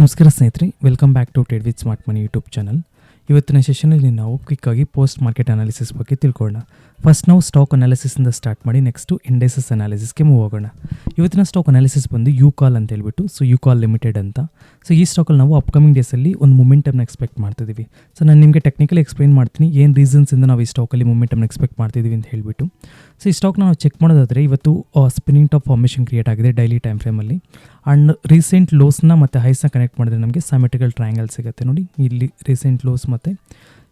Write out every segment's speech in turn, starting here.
ನಮಸ್ಕಾರ ಸ್ನೇಹಿತರೆ welcome back to trade with smart money YouTube channel ಇವತ್ತಿನ ಸೆಷನಲ್ಲಿ ನಾವು ಕ್ವಿಕ್ಕಾಗಿ ಪೋಸ್ಟ್ ಮಾರ್ಕೆಟ್ ಅನಾಲಿಸಿಸ್ ಬಗ್ಗೆ ತಿಳ್ಕೊಳ್ಳೋಣ. ಫಸ್ಟ್ ನಾವು ಸ್ಟಾಕ್ ಅನಾಲಿಸಿಸಿಂದ ಸ್ಟಾರ್ಟ್ ಮಾಡಿ ನೆಕ್ಸ್ಟು ಇಂಡೈಸಸ್ ಅನಾಲಿಸಿಸ್ಗೆ ಮೂವ್ ಆಗೋಣ. ಇವತ್ತಿನ ಸ್ಟಾಕ್ ಅನಾಲಿಸಿಸ್ ಬಂದು ಯು ಕಾಲ್ ಅಂತ ಹೇಳ್ಬಿಟ್ಟು ಸೊ ಯು ಕಾಲ್ ಲಿಮಿಟೆಡ್ ಅಂತ. ಸೊ ಈ ಸ್ಟಾಕಲ್ಲಿ ನಾವು ಅಪ್ಕಮಿಂಗ್ ಡೇಸಲ್ಲಿ ಒಂದು ಮೂಮೆಂಟಮ್ನ ಎಕ್ಸ್ಪೆಕ್ಟ್ ಮಾಡ್ತಿದ್ದೀವಿ ಸೊ ನಾನು ನಿಮಗೆ ಟೆಕ್ನಿಕಲಿ ಎಕ್ಸ್ಪ್ಲೈನ್ ಮಾಡ್ತೀನಿ, ಏನು ರೀಸನ್ಸಿಂದ ನಾವು ಈ ಸ್ಟಾಕಲ್ಲಿ ಮೊಮೆಂಟಮ್ನ ಎಕ್ಸ್ಪೆಕ್ಟ್ ಮಾಡ್ತಿದ್ದೀವಿ ಅಂತ ಹೇಳ್ಬಿಟ್ಟು. ಸೊ ಈ ಸ್ಟಾಕ್ ನಾವು ಚೆಕ್ ಮಾಡೋದಾದರೆ, ಇವತ್ತು ಸ್ಪಿನ್ನಿಂಗ್ ಟಾಪ್ ಫಾರ್ಮೇಷನ್ ಕ್ರಿಯೇಟ್ ಆಗಿದೆ ಡೈಲಿ ಟೈಮ್ ಫ್ರೇಮಲ್ಲಿ ಆ್ಯಂಡ್ ರೀಸೆಂಟ್ ಲೋಸ್ನ ಮತ್ತು ಹೈಸ್ನ ಕನೆಕ್ಟ್ ಮಾಡಿದ್ರೆ ನಮಗೆ ಸಮೆಟಿಕಲ್ ಟ್ರಯಾಂಗಲ್ ಸಿಗುತ್ತೆ ನೋಡಿ. ಇಲ್ಲಿ ರೀಸೆಂಟ್ ಲೋಸ್ ಮತ್ತು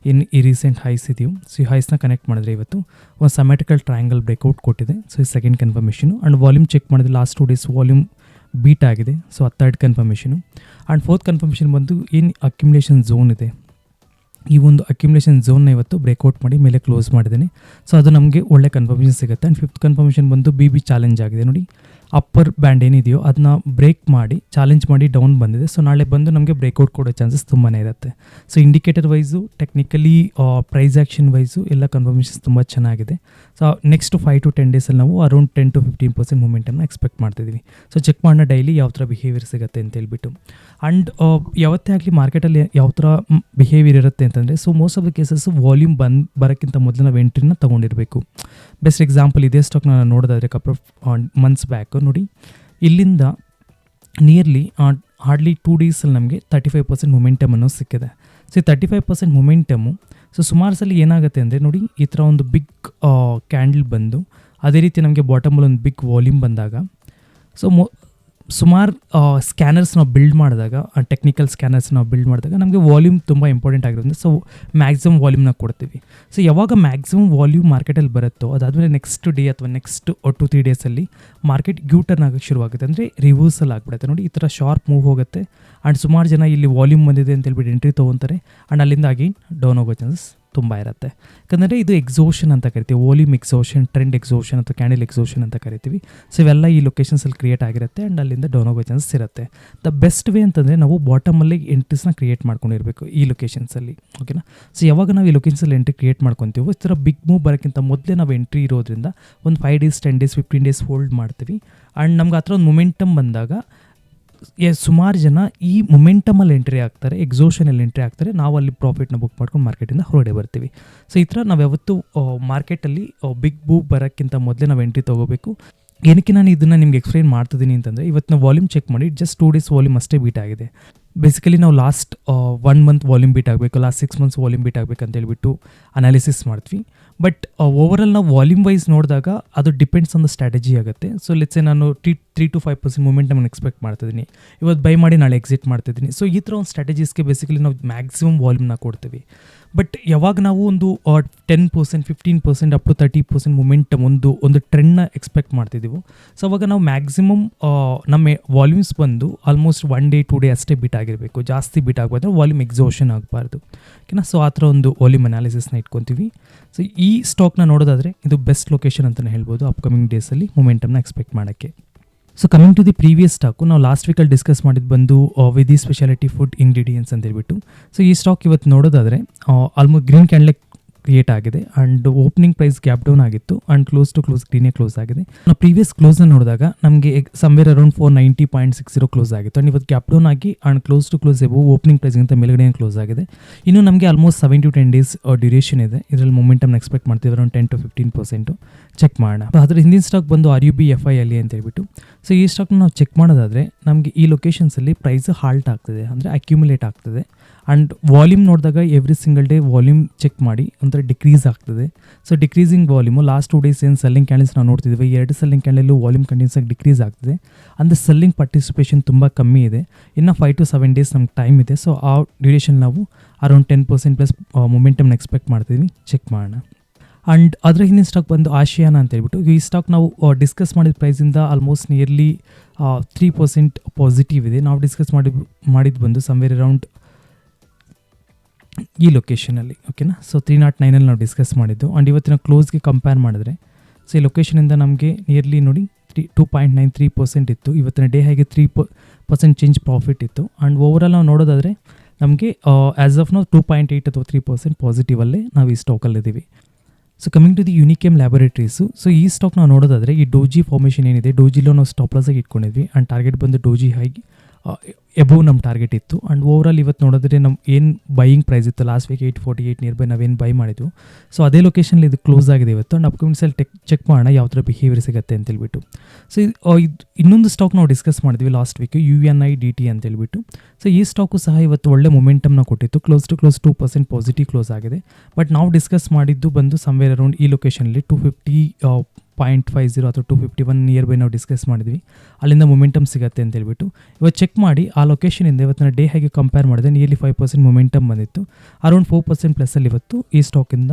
ಇನ್ನು ಈ ರೀಸೆಂಟ್ ಹೈಸ್ ಇದೆಯೋ. ಸೊ ಈ ಹೈಸ್ನ ಕನೆಕ್ಟ್ ಮಾಡಿದ್ರೆ ಇವತ್ತು ಒಂದು ಸಮೆಟಿಕಲ್ ಟ್ರಯಾಂಗಲ್ ಬ್ರೇಕ್ಔಟ್ ಕೊಟ್ಟಿದೆ. ಸೊ ಈ second confirmation and volume check ಮಾಡಿದ್ರೆ last two days volume beat ಆಗಿದೆ. ಸೊ ಆ third confirmation and fourth confirmation ಬಂದು ಏನು ಅಕ್ಯುಮುಲೇಷನ್ ಝೋನ್ ಇದೆ. ಈ ಒಂದು ಅಕ್ಯುಮುಲೇಷನ್ ಝೋನ್ನ ಇವತ್ತು ಬ್ರೇಕ್ಔಟ್ ಮಾಡಿ ಮೇಲೆ ಕ್ಲೋಸ್ ಮಾಡಿದ್ದೀನಿ. ಸೊ ಅದು ನಮಗೆ ಒಳ್ಳೆ ಕನ್ಫರ್ಮೇಷನ್ ಸಿಗುತ್ತೆ. ಆ್ಯಂಡ್ ಫಿಫ್ತ್ ಕನ್ಫರ್ಮೇಷನ್ ಬಂದು ಬಿ ಬಿ ಚಾಲೆಂಜ್ ಆಗಿದೆ ನೋಡಿ. ಅಪ್ಪರ್ ಬ್ಯಾಂಡ್ ಏನಿದೆಯೋ ಅದನ್ನ ಬ್ರೇಕ್ ಮಾಡಿ ಚಾಲೆಂಜ್ ಮಾಡಿ ಡೌನ್ ಬಂದಿದೆ. ಸೊ ನಾಳೆ ಬಂದು ನಮಗೆ ಬ್ರೇಕ್ಔಟ್ ಕೊಡೋ ಚಾನ್ಸಸ್ ತುಂಬಾ ಇರುತ್ತೆ. So indicator wise technically price action wise ಎಲ್ಲ ಕನ್ಫರ್ಮೇಷನ್ಸ್ ತುಂಬ ಚೆನ್ನಾಗಿದೆ. So next five to ten ಡೇಸಲ್ಲಿ ನಾವು around ten to fifteen percent ಮೂಮೆಂಟನ್ನು expect ಮಾಡ್ತಿದ್ದೀವಿ ಸೊ ಚೆಕ್ ಮಾಡೋಣ ಡೈಲಿ ಯಾವ ಥರ ಬಿಹೇವಿಯರ್ ಸಿಗುತ್ತೆ ಅಂತ ಹೇಳ್ಬಿಟ್ಟು. ಆ್ಯಂಡ್ ಯಾವತ್ತೇ ಆಗಲಿ ಮಾರ್ಕೆಟಲ್ಲಿ ಯಾವ ಥರ ಬಿಹೇವಿಯರ್ ಇರುತ್ತೆ ಅಂತಂದರೆ so most of the cases volume ಬಂದು, ಬರೋಕ್ಕಿಂತ ಮೊದಲು ನಾವು ಎಂಟ್ರಿನ ತೊಗೊಂಡಿರಬೇಕು. ಬೆಸ್ಟ್ ಎಕ್ಸಾಂಪಲ್ ಇದೇ ಸ್ಟಾಕ್ ನಾನು ನೋಡೋದಾದರೆ ಕಪ್ ಮಂತ್ಸ್ ಬ್ಯಾಕ್ ನೋಡಿ. ಇಲ್ಲಿಂದ ನಿಯರ್ಲಿ ಹಾರ್ಡ್ಲಿ ಟೂ ಡೇಸಲ್ಲಿ ನಮಗೆ ತರ್ಟಿ ಫೈವ್ ಪರ್ಸೆಂಟ್ ಮೊಮೆಂಟಮ್ ಅನ್ನೋ ಸಿಕ್ಕಿದೆ. So thirty five percent momentum so ಸುಮಾರು ಸಲ ಏನಾಗುತ್ತೆ ಅಂದರೆ ನೋಡಿ, ಈ ಥರ ಒಂದು ಬಿಗ್ ಕ್ಯಾಂಡಲ್ ಬಂದು, ಅದೇ ರೀತಿ ನಮಗೆ ಬಾಟಮಲ್ಲಿ ಒಂದು ಬಿಗ್ ವಾಲ್ಯೂಮ್ ಬಂದಾಗ ಸೊ ಮೊ ಸುಮಾರು ಸ್ಕ್ಯಾನರ್ಸ್ ನಾವು ಬಿಲ್ಡ್ ಮಾಡಿದಾಗ ಟೆಕ್ನಿಕಲ್ ಸ್ಕ್ಯಾನರ್ಸ್ ನಾವು ಬಿಲ್ಡ್ ಮಾಡಿದಾಗ ನಮಗೆ ವಾಲ್ಯೂಮ್ ತುಂಬ ಇಂಪಾರ್ಟೆಂಟ್ ಆಗಿರೋದ್ರಿಂದ ಸೊ ಮ್ಯಾಕ್ಸಿಮಮ್ ವಾಲ್ಯೂಮ್ನ ಕೊಡ್ತೀವಿ. ಸೊ ಯಾವಾಗ ಮ್ಯಾಕ್ಸಿಮಮ್ ವಾಲ್ಯೂಮ್ ಮಾರ್ಕೆಟಲ್ಲಿ ಬರುತ್ತೋ, ಅದಾದಮೇಲೆ ನೆಕ್ಸ್ಟ್ ಡೇ ಅಥವಾ ನೆಕ್ಸ್ಟ್ ಟು ತ್ರೀ ಡೇಸಲ್ಲಿ ಮಾರ್ಕೆಟ್ ಗ್ಯೂಟರ್ನ್ ಆಗೋಕ್ಕೆ ಶುರುವಾಗುತ್ತೆ. ಅಂದರೆ ರಿವರ್ಸಲ್ ಆಗಿಬಿಡುತ್ತೆ. ನೋಡಿ, ಈ ಥರ ಶಾರ್ಪ್ ಮೂವ್ ಹೋಗುತ್ತೆ. ಆ್ಯಂಡ್ ಸುಮಾರು ಜನ ಇಲ್ಲಿ ವಾಲ್ಯೂಮ್ ಬಂದಿದೆ ಅಂತ ಹೇಳ್ಬಿಟ್ಟು ಎಂಟ್ರಿ ತೊಗೊತಾರೆ. ಆ್ಯಂಡ್ ಅಲ್ಲಿಂದ ಅಗೇನ್ ಡೌನ್ ಹೋಗೋ ಚಾನ್ಸಸ್ ತುಂಬ ಇರುತ್ತೆ. ಯಾಕಂದರೆ ಇದು ಎಕ್ಸೋಷನ್ ಅಂತ ಕರಿತೀವಿ. ವಾಲ್ಯೂಮ್ ಎಕ್ಸೋಷನ್ ಟ್ರೆಂಡ್ ಎಕ್ಸೋಷನ್ ಅಥವಾ ಕ್ಯಾಂಡಲ್ ಎಕ್ಸೋಷನ್ ಅಂತ ಕರಿತೀವಿ. ಸೊ ಇವೆಲ್ಲ ಈ ಲೊಕೇಶನ್ಸಲ್ಲಿ ಕ್ರಿಯೇಟ್ ಆಗಿರುತ್ತೆ ಆ್ಯಂಡ್ ಅಲ್ಲಿಂದ ಡೌನ್ ಚಾನ್ಸಸ್ ಇರುತ್ತೆ. ದ ಬೆಸ್ಟ್ ವೇ ಅಂತಂದರೆ ನಾವು ಬಾಟಮಲ್ಲಿ ಎಂಟ್ರೀಸ್ನ ಕ್ರಿಯೇಟ್ ಮಾಡ್ಕೊಂಡಿರಬೇಕು ಈ ಲೊಕೇಶನ್ಸಲ್ಲಿ ಓಕೆನಾ ಸೊ ಯಾವಾಗ ನಾವು ಈ ಲೊಕೇಶನ್ಸಲ್ಲಿ ಎಂಟ್ರಿ ಕ್ರಿಯೇಟ್ ಮಾಡ್ಕೊತೀವೋ, ಈ ಥರ ಬಿಗ್ ಮೂವ್ ಬರೋಕ್ಕಿಂತ ಮೊದಲೇ ನಾವು ಎಂಟ್ರಿ ಇರೋದ್ರಿಂದ ಒಂದು five days ten days fifteen days hold ಮಾಡ್ತೀವಿ. ಆ್ಯಂಡ್ ನಮ್ಗೆ ಆ ಥರ ಒಂದು ಮೊಮೆಂಟಮ್ ಬಂದಾಗ ಸುಮಾರು ಜನ ಈ ಮೊಮೆಂಟಮಲ್ಲಿ ಎಂಟ್ರಿ ಆಗ್ತಾರೆ ಎಕ್ಸೋಷನಲ್ಲಿ ಎಂಟ್ರಿ ಆಗ್ತಾರೆ. ನಾವು ಅಲ್ಲಿ ಪ್ರಾಫಿಟ್ನ ಬುಕ್ ಮಾಡ್ಕೊಂಡು ಮಾರ್ಕೆಟಿಂದ ಹೊರಗಡೆ ಬರ್ತೀವಿ. ಸೊ ಈ ಥರ ನಾವು ಯಾವತ್ತು ಮಾರ್ಕೆಟಲ್ಲಿ ಬಿಗ್ ಬೂ ಬರೋಕ್ಕಿಂತ ಮೊದಲೇ ನಾವು ಎಂಟ್ರಿ ತೊಗೋಬೇಕು. ಏನಕ್ಕೆ ನಾನು ಇದನ್ನು ನಿಮ್ಗೆ ಎಕ್ಸ್ಪ್ಲೈನ್ ಮಾಡ್ತಿದ್ದೀನಿ ಅಂತಂದರೆ, ಇವತ್ತು ವಾಲ್ಯೂಮ್ ಚೆಕ್ ಮಾಡಿ ಜಸ್ಟ್ ಟೂ ಡೇಸ್ ವಾಲ್ಯೂಮ್ ಅಷ್ಟೇ ಬೀಟ್ ಆಗಿದೆ. ಬೇಸಿಕಲಿ ನಾವು last one month volume beat ಆಗಬೇಕು last six months volume beat ಆಗಬೇಕು ಅಂತ ಹೇಳ್ಬಿಟ್ಟು ಅನಾಲಿಸಿಸ್ ಮಾಡ್ತೀವಿ ಬಟ್ ಓವರಾಲ್ ನಾವು ವಾಲ್ಯೂಮ್ ವೈಸ್ ನೋಡಿದಾಗ ಅದು ಡಿಪೆಂಡ್ಸ್ ಆನ್ ದ ಸ್ಟ್ರಾಟಜಿ ಆಗುತ್ತೆ. ಸೊ ಲೆಟ್ಸೆ ನಾನು three three to five percent moment ನಮ್ಮನ್ನು ಎಕ್ಸ್ಪೆಕ್ಟ್ ಮಾಡ್ತಿದ್ದೀನಿ. ಇವತ್ತು ಬೈ ಮಾಡಿ ನಾಳೆ ಎಕ್ಸಿಟ್ ಮಾಡ್ತಿದ್ದೀನಿ. ಸೊ ಈ ಥರ ಒಂದು ಸ್ಟ್ರಾಟಜೀಸ್ಗೆ ಬೇಸಿಕಲಿ ನಾವು ಮ್ಯಾಕ್ಸಿಮಮ್ ವಾಲ್ಯೂಮ್ನ ಕೊಡ್ತೀವಿ. ಬಟ್ ಯಾವಾಗ ನಾವು ಒಂದು ten percent fifteen percent up to thirty percent momentum ಒಂದು ಒಂದು ಟ್ರೆಂಡ್ನ ಎಕ್ಸ್ಪೆಕ್ಟ್ ಮಾಡ್ತಿದ್ದೀವಿ ಸೊ ಅವಾಗ ನಾವು ಮ್ಯಾಕ್ಸಿಮಮ್ ನಮ್ಮ ವಾಲ್ಯೂಮ್ಸ್ ಬಂದು almost one day two day ಅಷ್ಟೇ ಬೀಟ್ ಆಗಿರಬೇಕು. ಜಾಸ್ತಿ ಬಿಟ್ ಆಗಬಾರ್ದು ವಾಲ್ಯೂಮ್ ಎಕ್ಸೋಷನ್ ಆಗಬಾರ್ದು. ಓಕೆನಾ? ಸೊ ಆ ಥರ ಒಂದು ವಾಲ್ಯೂಮ್ ಅನಾಲಿಸಿಸ್ನ ಇಟ್ಕೊತೀವಿ. ಸೊ ಈ ಸ್ಟಾಕ್ನ ನೋಡೋದಾದರೆ ಇದು ಬೆಸ್ಟ್ ಲೊಕೇಶನ್ ಅಂತಲೇ ಹೇಳ್ಬೋದು ಅಪ್ಕಮಿಂಗ್ ಡೇಸಲ್ಲಿ ಮೂಮೆಂಟಮ್ನ ಎಕ್ಸ್ಪೆಕ್ಟ್ ಮಾಡೋಕ್ಕೆ. So coming to the previous stock ನಾವು ಲಾಸ್ಟ್ ವೀಕಲ್ಲಿ ಡಿಸ್ಕಸ್ ಮಾಡಿದ್ದು ಬಂದು ವಿಧಿ ಸ್ಪೆಷಾಲಿಟಿ ಫುಡ್ ಇಂಗ್ರೀಡಿಯೆಂಟ್ಸ್ ಅಂತ ಹೇಳ್ಬಿಟ್ಟು. ಸೊ ಈ ಸ್ಟಾಕ್ ಇವತ್ತು ನೋಡೋದಾದರೆ ಆಲ್ಮೋಸ್ಟ್ ಗ್ರೀನ್ ಕ್ಯಾಂಡ್ಲೆ ಕ್ರಿಯೇಟ್ ಆಗಿದೆ and opening price gap down ಆಗಿತ್ತು ಆ್ಯಂಡ್ ಕ್ಲೋಸ್ ಟು ಕ್ಲೋಸ್ ಕ್ಲೀನೇ ಕ್ಲೋಸ್ ಆಗಿದೆ. ನಾವು ಪ್ರೀವಿಯಸ್ ಕ್ಲೋಸ್ನ ನೋಡಿದಾಗ ನಮಗೆ somewhere around four ninety point six zero close ಆಗಿತ್ತು ಆ್ಯಂಡ್ ಇವತ್ತು ಗ್ಯಾಪ್ ಡೌನ್ ಆಗಿ and close to close above opening ಪ್ರೈಸ್ಗಿಂತ ಮೇಲ್ಗಡೆ ಕ್ಲೋಸ್ ಆಗಿದೆ. ಇನ್ನು ನಮಗೆ almost seven to ten days duration ಇದೆ. ಇದರಲ್ಲಿ ಮೊಮೆಂಟಮ್ ಎಕ್ಸ್ಪೆಕ್ಟ್ ಮಾಡ್ತೀವಿ around ten to fifteen percent check ಮಾಡೋಣ. ಅದರ ಹಿಂದಿನ ಸ್ಟಾಕ್ ಬಂದು R U B F I ಅಲ್ಲಿ ಅಂತ ಹೇಳ್ಬಿಟ್ಟು. ಸೊ ಈ ಸ್ಟಾಕ್ನ ನಾವು ಚೆಕ್ ಮಾಡೋದಾದರೆ ನಮಗೆ ಈ ಲೊಕೇಶನ್ಸಲ್ಲಿ ಪ್ರೈಸ್ ಹಾಲ್ಟ್ ಆಗ್ತದೆ. ಅಂದರೆ ಅಕ್ಯುಮುಲೇಟ್ ಆಗ್ತದೆ. ಆ್ಯಂಡ್ ವಾಲ್ಯೂಮ್ ನೋಡಿದಾಗ every single day volume check ಮಾಡಿ ಒಂಥರ ಡಿಕ್ರೀಸ್ ಆಗ್ತದೆ. So decreasing volume last two days ಏನು ಸೆಲ್ಲಿಂಗ್ ಕ್ಯಾಂಡಲ್ಸ್ ನಾವು ನೋಡ್ತಿದ್ದೀವಿ ಎರಡು ಸೆಲ್ಲಿಂಗ್ ಕ್ಯಾಂಡಲು ವಾಲ್ಯೂಮ್ ಕಂಟಿನ್ಯೂಸ್ ಆಗಿ ಡಿಕ್ರೀಸ್ ಆಗ್ತದೆ. ಅಂದರೆ ಸೆಲ್ಲಿಂಗ್ ಪಾರ್ಟಿಸಿಪೇಷನ್ ತುಂಬ ಕಮ್ಮಿ ಇದೆ. ಇನ್ನು ಫೈವ್ ಟು ಸೆವೆನ್ ಡೇಸ್ ನಮ್ಗೆ ಟೈಮ್ ಇದೆ. ಸೊ ಆ ಡ್ಯೂರೇಷನ್ ನಾವು ಅರೌಂಡ್ ಟೆನ್ ಪರ್ಸೆಂಟ್ ಪ್ಲಸ್ ಮೊಮೆಂಟಮ್ನ ಎಕ್ಸ್ಪೆಕ್ಟ್ ಮಾಡ್ತೀವಿ ಚೆಕ್ ಮಾಡೋಣ. ಆ್ಯಂಡ್ ಅದರ ಹಿಂದಿನ ಸ್ಟಾಕ್ ಬಂದು ಆಶಿಯಾನ ಅಂತ ಹೇಳ್ಬಿಟ್ಟು, ಈ ಸ್ಟಾಕ್ ನಾವು ಡಿಸ್ಕಸ್ ಮಾಡಿದ ಪ್ರೈಸಿಂದ almost nearly three percent positive ಇದೆ. ನಾವು ಡಿಸ್ಕಸ್ ಮಾಡಿ ಮಾಡಿದ್ದು ಬಂದು ಸಮ್ವೇರ್ ಅರೌಂಡ್ ಈ ಲೊಕೇಶನಲ್ಲಿ ಓಕೆನಾ ಸೊ ತ್ರೀ ನಾಟ್ ನೈನಲ್ಲಿ ನಾವು ಡಿಸ್ಕಸ್ ಮಾಡಿದ್ದು. ಆ್ಯಂಡ್ ಇವತ್ತಿನ ಕ್ಲೋಸ್ಗೆ ಕಂಪೇರ್ ಮಾಡಿದ್ರೆ ಸೊ ಈ ಲೊಕೇಶನಿಂದ ನಮಗೆ ನಿಯರ್ಲಿ ನೋಡಿ three two point nine three percent ಇತ್ತು. ಇವತ್ತಿನ ಡೇ ಹೇಗೆ ತ್ರೀ ಪರ್ಸೆಂಟ್ ಚೇಂಜ್ ಪ್ರಾಫಿಟ್ ಇತ್ತು. ಆ್ಯಂಡ್ ಓವರಾಲ್ ನಾವು ನೋಡೋದಾದರೆ, ನಮಗೆ ಆ್ಯಸ್ ಆಫ್ ನಾವು ಟೂ ಪಾಯಿಂಟ್ ಏಯ್ಟ್ ಅಥವಾ ತ್ರೀ ಪರ್ಸೆಂಟ್ ಪಾಸಿಟಿವಲ್ಲೇ ನಾವು ಈ ಸ್ಟಾಕಲ್ಲಿದ್ದೀವಿ so coming to the Unichem laboratories so ಈ ಸ್ಟಾಕ್ ನಾವು ನೋಡೋದಾದರೆ, ಈ ಡೋಜಿ ಫಾರ್ಮೇಷನ್ ಏನಿದೆ ಡೋಜಿಲೋ ನಾವು ಸ್ಟಾಪ್ಲಾಸಾಗಿ ಇಟ್ಕೊಂಡಿದ್ವಿ. ಆ್ಯಂಡ್ ಟಾರ್ಗೆಟ್ ಬಂದು ಡೋಜಿ ಹೈ ಎಬೋವ್ ನಮ್ಮ ಟಾರ್ಗೆಟ್ ಇತ್ತು. ಆ್ಯಂಡ್ ಓವರಾಲ್ ಇವತ್ತು ನೋಡಿದ್ರೆ ನಮ್ಮ ಏನು ಬೈಯಿಂಗ್ ಪ್ರೈಸ್ ಇತ್ತು last week eight forty eight near by ನಾವೇನು ಬೈ ಮಾಡಿದ್ವು. ಸೊ ಅದೇ ಲೊಕೇಶನಲ್ಲಿ ಇದು ಕ್ಲೋಸ್ ಆಗಿದೆ ಇವತ್ತು. ಆ್ಯಂಡ್ ಸೆಲ್ ಟೆಕ್ ಚೆಕ್ ಮಾಡೋಣ ಯಾವ ಥರ ಬಿಹೇವಿಯರ್ ಸಿಗುತ್ತೆ ಅಂತೇಳ್ಬಿಟ್ಟು ಸೊ ಇದು ಇನ್ನೊಂದು ಸ್ಟಾಕ್ ನಾವು ಡಿಸ್ಕಸ್ ಮಾಡಿದ್ವಿ last week U N I D T ಅಂತೇಳ್ಬಿಟ್ಟು ಸೊ ಈ ಸ್ಟಾಕು ಸಹ ಇವತ್ತು ಒಳ್ಳೆ ಮೊಮೆಂಟಮ್ನ ಕೊಟ್ಟಿತ್ತು. Close to close two percent positive close ಆಗಿದೆ. ಬಟ್ ನಾವು ಡಿಸ್ಕಸ್ ಮಾಡಿದ್ದು ಬಂದು ಸಮ್ವೇರ್ ಅರೌಂಡ್ ಈ ಲೊಕೇಶನಲ್ಲಿ two fifty point five zero ಅಥವಾ two fifty one near buy ನಾವು ಡಿಸ್ಕಸ್ ಮಾಡಿದ್ವಿ. ಅಲ್ಲಿಂದ ಮೊಮೆಂಟಮ್ ಸಿಗುತ್ತೆ ಅಂತ ಹೇಳ್ಬಿಟ್ಟು. ಇವತ್ತು ಚೆಕ್ ಮಾಡಿ, ಆ ಲೊಕೇಶನಿಂದ ಇವತ್ತಿನ ಡೇ ಹೇಗೆ ಕಂಪೇರ್ ಮಾಡಿದೆ ನಿಯರ್ಲಿ ಫೈವ್ ಪರ್ಸೆಂಟ್ ಮೊಮೆಂಟಮ್ ಬಂದಿತ್ತು. ಅರೌಂಡ್ ಫೋರ್ ಪರ್ಸೆಂಟ್ ಪ್ಲಸ್ಸಲ್ಲಿ ಇವತ್ತು ಈ ಸ್ಟಾಕಿಂದ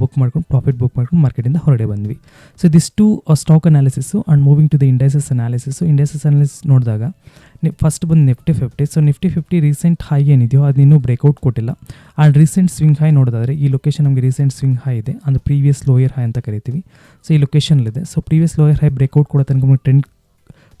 ಬುಕ್ ಮಾಡ್ಕೊಂಡು ಪ್ರಾಫಿಟ್ ಬುಕ್ ಮಾಡ್ಕೊಂಡು ಮಾರ್ಕೆಟಿಂದ ಹೊರಗಡೆ ಬಂದ್ವಿ. So this to stock analysis and moving to the indices analysis indices analysis ನೋಡಿದಾಗ ಫಸ್ಟ್ ಬಂದು Nifty fifty so Nifty fifty recent high ಏನಿದೆಯೋ, ಅದು ಇನ್ನೂ ಬ್ರೇಕ್ಔಟ್ ಕೊಟ್ಟಿಲ್ಲ. ಆ್ಯಂಡ್ ರೀಸೆಂಟ್ ಸ್ವಿಂಗ್ ಹೈ ನೋಡೋದಾದ್ರೆ, ಈ ಲೊಕೇಶನ್ ನಮಗೆ ರೀಸೆಂಟ್ ಸ್ವಿಂಗ್ ಹೈ ಇದೆ. ಅಂದರೆ ಪ್ರೀವಿಯಸ್ ಲೋಯರ್ ಹೈ ಅಂತ ಕರಿತೀವಿ. ಸೊ ಈ ಲೊಕೇಶನಲ್ಲಿದೆ so previous lower high breakout ಕೊಡೋ ತನಕ ನಮಗೆ ಟ್ರೆಂಡ್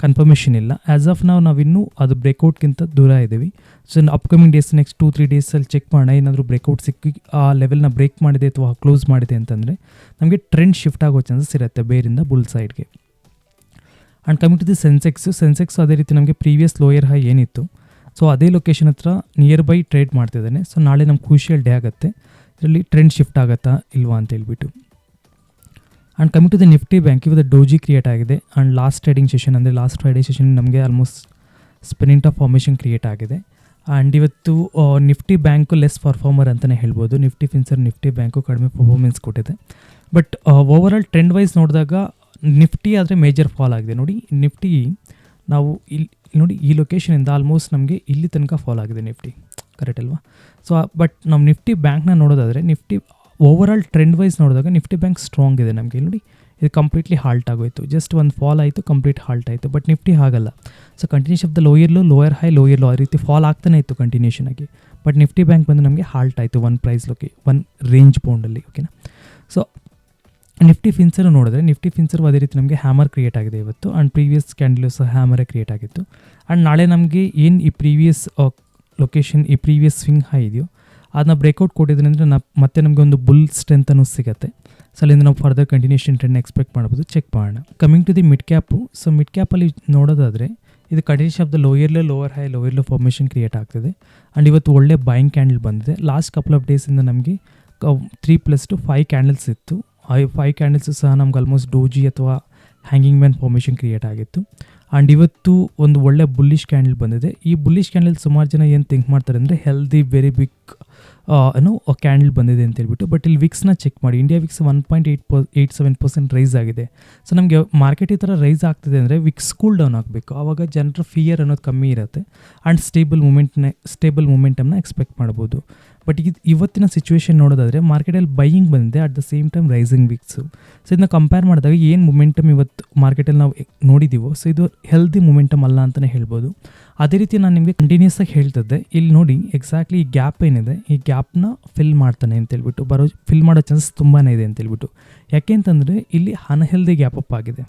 ಕನ್ಫರ್ಮೇಷನ್ ಇಲ್ಲ. ಆ್ಯಸ್ ಆಫ್ ನಾವು ನಾವಿನ್ನೂ ಅದು ಬ್ರೇಕ್ಔಟ್ಗಿಂತ ದೂರ ಇದ್ದೀವಿ. So upcoming days next two three ಡೇಸಲ್ಲಿ ಚೆಕ್ ಮಾಡೋಣ. ಏನಾದರೂ ಬ್ರೇಕ್ಔಟ್ ಸಿಕ್ಕಿ, ಆ ಲೆವೆಲ್ನ ಬ್ರೇಕ್ ಮಾಡಿದೆ ಅಥವಾ ಕ್ಲೋಸ್ ಮಾಡಿದೆ ಅಂತಂದರೆ, ನಮಗೆ ಟ್ರೆಂಡ್ ಶಿಫ್ಟ್ ಆಗೋ ಚಾನ್ಸಸ್ ಇರುತ್ತೆ ಬೇರಿಂದ ಬುಲ್ ಸೈಡ್ಗೆ and coming to the Sensex Sensex ಅದೇ ರೀತಿ ನಮಗೆ ಪ್ರೀವಿಯಸ್ ಲೋಯರ್ ಹೈ ಏನಿತ್ತು. ಸೊ ಅದೇ ಲೊಕೇಶನ್ ಹತ್ರ ನಿಯರ್ ಬೈ ಟ್ರೇಡ್ ಮಾಡ್ತಿದ್ದಾನೆ. ಸೊ ನಾಳೆ ನಮ್ಮ ಕ್ರೂಷಿಯಲ್ ಡೇ ಆಗುತ್ತೆ. ಇದರಲ್ಲಿ ಟ್ರೆಂಡ್ ಶಿಫ್ಟ್ ಆಗುತ್ತಾ ಇಲ್ವಾ ಅಂತ ಹೇಳ್ಬಿಟ್ಟು. And coming to the Nifty bank ಇವತ್ತು ಡೋಜಿ ಕ್ರಿಯೇಟ್ ಆಗಿದೆ. ಆ್ಯಂಡ್ ಲಾಸ್ಟ್ ಟ್ರೇಡಿಂಗ್ ಸೆಷನ್ ಅಂದರೆ ಲಾಸ್ಟ್ ಫ್ರೈಡೇ ಸೆಷನ್ ನಮಗೆ almost spinning top formation create ಆಗಿದೆ. ಆ್ಯಂಡ್ ಇವತ್ತು ನಿಫ್ಟಿ ಬ್ಯಾಂಕು ಲೆಸ್ ಪರ್ಫಾರ್ಮರ್ ಅಂತಲೇ ಹೇಳ್ಬೋದು. ನಿಫ್ಟಿ ಫಿನ್ಸರ್ ನಿಫ್ಟಿ ಬ್ಯಾಂಕು ಕಡಿಮೆ ಪರ್ಫಾರ್ಮೆನ್ಸ್ ಕೊಟ್ಟಿದೆ. ಬಟ್ ಓವರಾಲ್ ಟ್ರೆಂಡ್ ವೈಸ್ ನೋಡಿದಾಗ ನಿಫ್ಟಿ ಆದರೆ ಮೇಜರ್ ಫಾಲ್ ಆಗಿದೆ. ನೋಡಿ, ನಿಫ್ಟಿ ನಾವು ಇಲ್ಲಿ ನೋಡಿ, ಈ ಲೊಕೇಶನಿಂದ ಆಲ್ಮೋಸ್ಟ್ ನಮಗೆ ಇಲ್ಲಿ ತನಕ ಫಾಲ್ ಆಗಿದೆ ನಿಫ್ಟಿ. ಕರೆಕ್ಟ್ ಅಲ್ವಾ? ಸೊ ಬಟ್ ನಾವು ನಿಫ್ಟಿ ಬ್ಯಾಂಕ್ನ ನೋಡೋದಾದರೆ, ನಿಫ್ಟಿ ಓವರಾಲ್ ಟ್ರೆಂಡ್ ವೈಸ್ ನೋಡಿದಾಗ ನಿಫ್ಟಿ ಬ್ಯಾಂಕ್ ಸ್ಟ್ರಾಂಗ್ ಇದೆ ನಮಗೆ. ನೋಡಿ, ಇದು ಕಂಪ್ಲೀಟ್ಲಿ ಹಾಲ್ಟ್ ಆಗೋಯಿತು. ಜಸ್ಟ್ ಒಂದು ಫಾಲ್ ಆಯಿತು ಕಂಪ್ಲೀಟ್ ಹಾಲ್ಟ್ ಆಯಿತು. ಬಟ್ ನಿಫ್ಟಿ ಆಗಲ್ಲ so continues of the lower low lower high lower low ಆ ರೀತಿ ಫಾಲ್ ಆಗ್ತಾನೆ ಇತ್ತು ಕಂಟಿನ್ಯೂಷನ್ ಆಗಿ. ಬಟ್ ನಿಫ್ಟಿ ಬ್ಯಾಂಕ್ ಬಂದು ನಮಗೆ ಹಾಲ್ಟ್ ಆಯಿತು ಒನ್ ಪ್ರೈಸ್ ಲೋಕೆ ಒನ್ ರೇಂಜ್ ಬೌಂಡಲ್ಲಿ ಓಕೆನಾ ಸೊ ನಿಫ್ಟಿ ಫಿನ್ಸರ್ ನೋಡಿದ್ರೆ ನಿಫ್ಟಿ ಫಿನ್ಸರ್ ಅದೇ ರೀತಿ ನಮಗೆ ಹ್ಯಾಮರ್ ಕ್ರಿಯೇಟ್ ಆಗಿದೆ ಇವತ್ತು. ಆ್ಯಂಡ್ ಪ್ರೀವಿಯಸ್ ಕ್ಯಾಂಡಲ್ ಸಹ ಹ್ಯಾಮರೇ ಕ್ರಿಯೇಟ್ ಆಗಿತ್ತು. ಆ್ಯಂಡ್ ನಾಳೆ ನಮಗೆ ಏನು ಈ ಪ್ರೀವಿಯಸ್ ಲೊಕೇಶನ್ ಈ ಪ್ರೀವಿಯಸ್ ಸ್ವಿಂಗ್ ಹೈ ಇದೆಯೋ, ಅದನ್ನ ಕೊಟ್ಟಿದ್ರೆ ಅಂದರೆ ನ ಮತ್ತೆ ನಮಗೆ ಒಂದು ಬುಲ್ ಸ್ಟ್ರೆಂತ್ ಅನ್ನೋ ಸಿಗುತ್ತೆ. ಸೊ ಅಲ್ಲಿಂದ ನಾವು ಫರ್ದರ್ ಕಂಟಿನ್ಯೂಷನ್ ಟ್ರೆಂಡ್ ಎಕ್ಸ್ಪೆಕ್ಟ್ ಮಾಡ್ಬೋದು. ಚೆಕ್ ಮಾಡೋಣ. Coming to the mid cap so mid ಕ್ಯಾಪಲ್ಲಿ ನೋಡೋದಾದರೆ, ಇದು continuation of the lower low lower high lower low formation create ಆಗ್ತದೆ. ಆ್ಯಂಡ್ ಇವತ್ತು ಒಳ್ಳೆ ಬೈಯಿಂಗ್ ಕ್ಯಾಂಡಲ್ ಬಂದಿದೆ. ಲಾಸ್ಟ್ ಕಪಲ್ ಆಫ್ ಡೇಸಿಂದ ನಮಗೆ three plus two five candles ಇತ್ತು. ಐ ಫೈವ್ ಕ್ಯಾಂಡಲ್ಸ್ ಸಹ ನಮ್ಗೆ ಆಲ್ಮೋಸ್ಟ್ ಡೋಜಿ ಅಥವಾ ಹ್ಯಾಂಗಿಂಗ್ ಮ್ಯಾನ್ ಫಾರ್ಮೇಷನ್ ಕ್ರಿಯೇಟ್ ಆಗಿತ್ತು. ಆ್ಯಂಡ್ ಇವತ್ತು ಒಂದು ಒಳ್ಳೆ ಬುಲ್ಲಿಶ್ ಕ್ಯಾಂಡಲ್ ಬಂದಿದೆ. ಈ ಬುಲ್ಲಿಶ್ ಕ್ಯಾಂಡಲ್ ಸುಮಾರು ಜನ ಏನು ಥಿಂಕ್ ಮಾಡ್ತಾರೆ ಅಂದರೆ ಹೆಲ್ದಿ ವೆರಿ ಬಿಗ್ ಏನೋ ಕ್ಯಾಂಡಲ್ ಬಂದಿದೆ ಅಂತ ಹೇಳ್ಬಿಟ್ಟು ಬಟ್ ಇಲ್ಲಿ ವಿಕ್ಸ್ನ ಚೆಕ್ ಮಾಡಿ. India VIX one point eight per eight seven percent rise ಆಗಿದೆ. ಸೊ ನಮಗೆ ಮಾರ್ಕೆಟ್ ಈ ಥರ ರೈಸ್ ಆಗ್ತಿದೆ ಅಂದರೆ ವಿಕ್ಸ್ ಕೂಲ್ ಡೌನ್ ಆಗಬೇಕು. ಆವಾಗ ಜನರ ಫಿಯರ್ ಅನ್ನೋದು ಕಮ್ಮಿ ಇರುತ್ತೆ. ಆ್ಯಂಡ್ ಸ್ಟೇಬಲ್ ಮೂಮೆಂಟ್ನ ಸ್ಟೇಬಲ್ ಮೂಮೆಂಟಮ್ನ ಎಕ್ಸ್ಪೆಕ್ಟ್ ಮಾಡ್ಬೋದು. ಬಟ್ ಇದು ಇವತ್ತಿನ ಸಿಚುವೇಶನ್ ನೋಡೋದಾದರೆ ಮಾರ್ಕೆಟಲ್ಲಿ ಬೈಯಿಂಗ್ ಬಂದಿದೆ at the same time rising VIX so ಇದನ್ನ ಕಂಪೇರ್ ಮಾಡಿದಾಗ ಏನು ಮೊಮೆಂಟಮ್ ಇವತ್ತು ಮಾರ್ಕೆಟಲ್ಲಿ ನಾವು ನೋಡಿದ್ದೀವೋ ಸೊ ಇದು ಹೆಲ್ದಿ ಮೊಮೆಂಟಮ್ ಅಲ್ಲ ಅಂತಲೇ ಹೇಳ್ಬೋದು. ಅದೇ ರೀತಿ ನಾನು ನಿಮಗೆ ಕಂಟಿನ್ಯೂಸ್ ಆಗಿ ಹೇಳ್ತಿದ್ದೆ. ಇಲ್ಲಿ ನೋಡಿ ಎಕ್ಸಾಕ್ಟ್ಲಿ ಈ ಗ್ಯಾಪ್ ಏನಿದೆ, ಈ ಗ್ಯಾಪ್ನ ಫಿಲ್ ಮಾಡ್ತಾನೆ ಅಂತ ಹೇಳ್ಬಿಟ್ಟು, ಬರೋ ಫಿಲ್ ಮಾಡೋ ಚಾನ್ಸಸ್ ತುಂಬಾ ಇದೆ ಅಂತ ಹೇಳ್ಬಿಟ್ಟು. ಯಾಕೆ ಅಂತಂದರೆ ಇಲ್ಲಿ ಅನ್ಹೆಲ್ದಿ ಗ್ಯಾಪ್ ಅಪ್ ಆಗಿದೆ.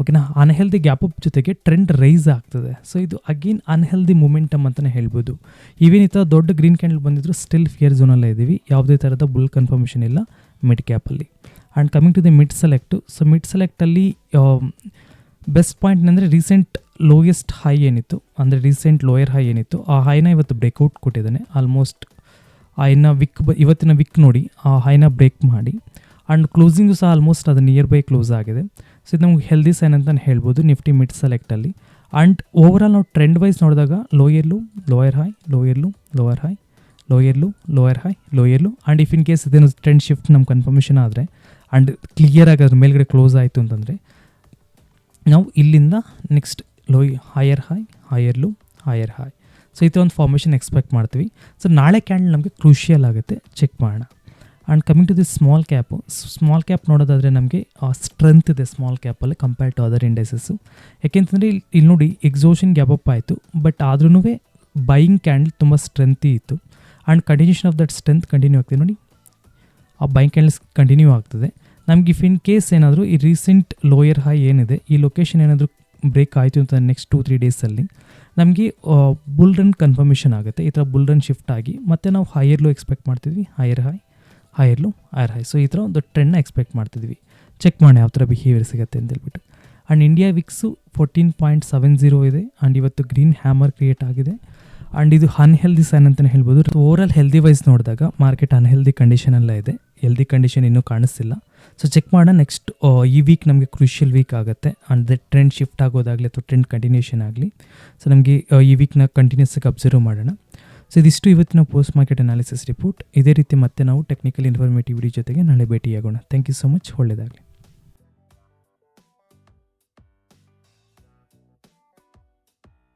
ಓಕೆನಾ ಅನ್ಹೆಲ್ದಿ ಗ್ಯಾಪ್ ಅಪ್ ಜೊತೆಗೆ ಟ್ರೆಂಡ್ ರೈಸ್ ಆಗ್ತದೆ. ಸೊ ಇದು ಅಗೇನ್ ಅನ್ಹೆಲ್ದಿ ಮೂಮೆಂಟಮ್ ಅಂತಲೇ ಹೇಳ್ಬೋದು. ಈವೇನ್ ಈ ಥರ ದೊಡ್ಡ ಗ್ರೀನ್ ಕ್ಯಾಂಡಲ್ ಬಂದಿದ್ರು ಸ್ಟಿಲ್ ಫಿಯರ್ ಝೋನಲ್ಲೇ ಇದ್ದೀವಿ. ಯಾವುದೇ ಥರದ ಬುಲ್ ಕನ್ಫರ್ಮೇಷನ್ ಇಲ್ಲ mid ಕ್ಯಾಪಲ್ಲಿ and coming to the mid select so mid ಸೆಲೆಕ್ಟಲ್ಲಿ best point ಅಂದರೆ ರೀಸೆಂಟ್ ಲೋಯೆಸ್ಟ್ ಹೈ ಏನಿತ್ತು, ಅಂದರೆ ರೀಸೆಂಟ್ ಲೋಯರ್ ಹೈ ಏನಿತ್ತು, ಆ ಹೈನ ಇವತ್ತು ಬ್ರೇಕ್ಔಟ್ ಕೊಟ್ಟಿದ್ದಾನೆ. ಆಲ್ಮೋಸ್ಟ್ ಹೈನ ವಿಕ್ ಇವತ್ತಿನ ವಿಕ್ ನೋಡಿ, ಆ ಹೈನ ಬ್ರೇಕ್ ಮಾಡಿ. ಆ್ಯಂಡ್ ಕ್ಲೋಸಿಂಗು ಸಹ ಆಲ್ಮೋಸ್ಟ್ ಅದು ನಿಯರ್ ಬೈ ಕ್ಲೋಸ್ ಆಗಿದೆ. ಸೊ ಇದು ನಮ್ಗೆ ಹೆಲ್ದಿ ಸೈನ್ ಅಂತ ಹೇಳ್ಬೋದು ನಿಫ್ಟಿ ಮಿಡ್ ಸೆಲೆಕ್ಟಲ್ಲಿ ಆ್ಯಂಡ್ ಓವರಾಲ್ ನಾವು ಟ್ರೆಂಡ್ ವೈಸ್ ನೋಡಿದಾಗ lower low lower high lower low lower high lower low lower high lower low and if in case ಇದೇನು ಟ್ರೆಂಡ್ ಶಿಫ್ಟ್ ನಮ್ಮ ಕನ್ಫರ್ಮೇಷನ್ ಆದರೆ ಆ್ಯಂಡ್ ಕ್ಲಿಯರಾಗಿ ಅದ್ರ ಮೇಲ್ಗಡೆ ಕ್ಲೋಸ್ ಆಯಿತು ಅಂತಂದರೆ ನಾವು ಇಲ್ಲಿಂದ next low higher high higher low higher high so ಈ ಒಂದು ಫಾರ್ಮೇಷನ್ ಎಕ್ಸ್ಪೆಕ್ಟ್ ಮಾಡ್ತೀವಿ. ಸೊ ನಾಳೆ ಕ್ಯಾಂಡಲ್ ನಮಗೆ ಕ್ರೂಷಿಯಲ್ ಆಗುತ್ತೆ. ಚೆಕ್ ಮಾಡೋಣ. And coming to this small cap small cap ನೋಡೋದಾದರೆ ನಮಗೆ ಸ್ಟ್ರೆಂತ್ ಇದೆ ಸ್ಮಾಲ್ ಕ್ಯಾಪಲ್ಲಿ ಕಂಪೇರ್ ಟು ಅದರ್ ಇಂಡೆಸಸ್ಸು ಯಾಕೆಂತಂದರೆ ಇಲ್ಲಿ ಇಲ್ಲಿ ನೋಡಿ ಎಕ್ಸೋಷನ್ ಗ್ಯಾಪ್ ಅಪ್ ಆಯಿತು. ಬಟ್ ಆದ್ರೂ ಬೈಯಿಂಗ್ ಕ್ಯಾಂಡಲ್ ತುಂಬ ಸ್ಟ್ರೆಂತಿ ಇತ್ತು. And continuation of that strength continue ಆಗ್ತದೆ. ನೋಡಿ, ಆ ಬೈಯಿಂಗ್ ಕ್ಯಾಂಡಲ್ಸ್ ಕಂಟಿನ್ಯೂ ಆಗ್ತದೆ. ನಮ್ಗೆ ಇಫ್ ಇನ್ ಕೇಸ್ ಏನಾದರೂ ಈ ರೀಸೆಂಟ್ ಲೋಯರ್ ಹೈ ಏನಿದೆ, ಈ ಲೊಕೇಶನ್ ಏನಾದರೂ ಬ್ರೇಕ್ ಆಯಿತು ಅಂತ ನೆಕ್ಸ್ಟ್ ಟೂ ತ್ರೀ ಡೇಸಲ್ಲಿ ನಮಗೆ ಬುಲ್ ರನ್ ಕನ್ಫರ್ಮೇಷನ್ ಆಗುತ್ತೆ. ಈ ಥರ ಬುಲ್ ರನ್ ಶಿಫ್ಟ್ ಆಗಿ ಮತ್ತೆ ನಾವು ಹೈಯರ್ ಲೋ ಎಕ್ಸ್ಪೆಕ್ಟ್ ಮಾಡ್ತಿದ್ವಿ. Higher high higher low higher high so ಈ ಥರ ಒಂದು ಟ್ರೆಂಡ್ನ ಎಕ್ಸ್ಪೆಕ್ಟ್ ಮಾಡ್ತಿದ್ವಿ. ಚೆಕ್ ಮಾಡಿ ಯಾವ ಥರ ಬಿಹೇವಿಯರ್ ಸಿಗುತ್ತೆ ಅಂತ ಹೇಳ್ಬಿಟ್ಟು. And India VIX fourteen point seven zero ಇದೆ. ಆ್ಯಂಡ್ ಇವತ್ತು ಗ್ರೀನ್ ಹ್ಯಾಮರ್ ಕ್ರಿಯೇಟ್ ಆಗಿದೆ. ಆ್ಯಂಡ್ ಇದು ಅನ್ಹೆಲ್ದಿ ಸೈನ್ ಅಂತಲೇ ಹೇಳ್ಬೋದು. ಓವರಾಲ್ ಹೆಲ್ದಿ ವೈಸ್ ನೋಡಿದಾಗ ಮಾರ್ಕೆಟ್ ಅನ್ಹೆಲ್ದಿ ಕಂಡೀಷನಲ್ಲೇ ಇದೆ. ಹೆಲ್ದಿ ಕಂಡೀಷನ್ ಇನ್ನೂ ಕಾಣಿಸ್ತಿಲ್ಲ. ಸೊ ಚೆಕ್ ಮಾಡೋಣ ನೆಕ್ಸ್ಟ್ ಈ ವೀಕ್ ನಮಗೆ ಕ್ರೂಷಿಯಲ್ ವೀಕ್ ಆಗುತ್ತೆ. ಆ್ಯಂಡ್ ದ ಟ್ರೆಂಡ್ ಶಿಫ್ಟ್ ಆಗೋದಾಗಲಿ ಅಥವಾ ಟ್ರೆಂಡ್ ಕಂಟಿನ್ಯೂಷನ್ ಆಗಲಿ. ಸೊ ನಮಗೆ ಈ ವೀಕ್ನ ಕಂಟಿನ್ಯೂಸ್ ಆಗಿ ಅಬ್ಸರ್ವ್ ಮಾಡೋಣ. ಸೊ ಇದಿಷ್ಟು ಇವತ್ತಿನ ಪೋಸ್ಟ್ ಮಾರ್ಕೆಟ್ ಅನಾಲಿಸಿಸ್ ರಿಪೋರ್ಟ್ ಇದೇ ರೀತಿ ಮತ್ತೆ ನಾವು ಟೆಕ್ನಿಕಲ್ ಇನ್ಫಾರ್ಮೇಟಿವ್ ವಿಡಿಯೋ ಜೊತೆಗೆ ನಾಳೆ ಭೇಟಿಯಾಗೋಣ. ಥ್ಯಾಂಕ್ ಯು ಸೊ ಮಚ್ ಒಳ್ಳೆಯದಾಗಲಿ.